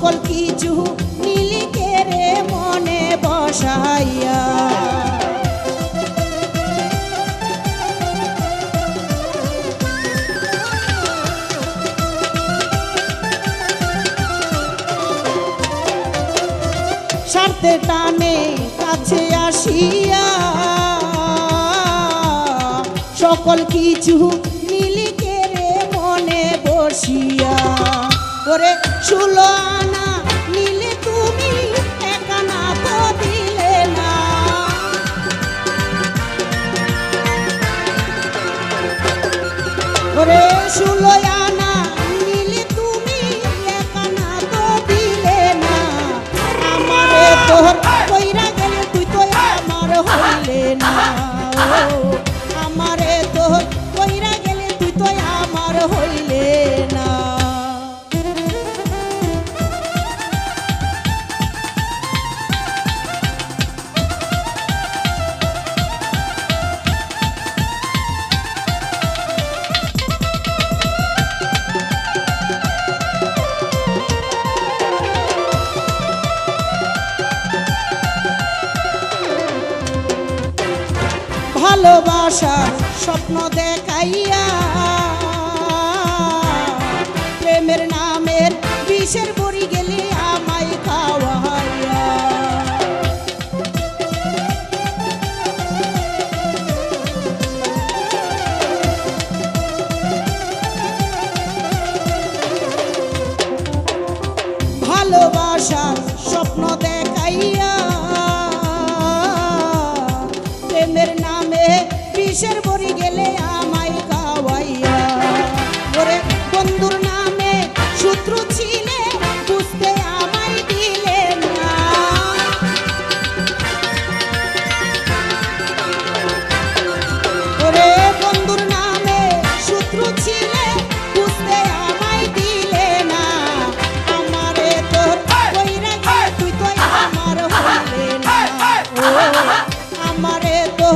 সকল কিছু মিলিকে রে মনে বসাইয়া। স্বার্থে টানে কাছে আসিয়া, সকল কিছু মিলিকে রে মনে বসিয়া। ওরে চুলনা নিলে তুমি একানা তো দিলে না। ওরে চুলয়া ভালোবাসার স্বপ্ন দেখাইয়া আমারে তো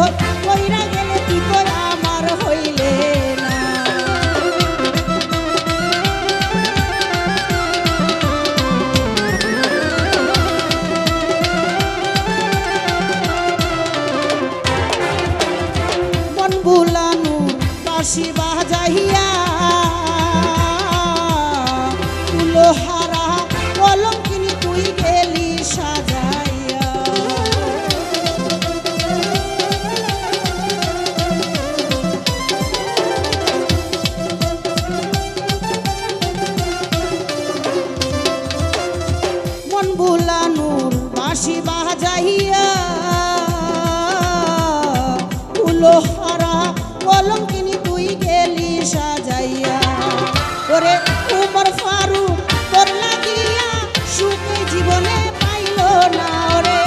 জাফর ফারুক তোর লাগিয়া সুখে জীবনে পাইল না রে।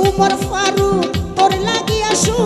উমর ফারুক তোর লাগিয়া সুখ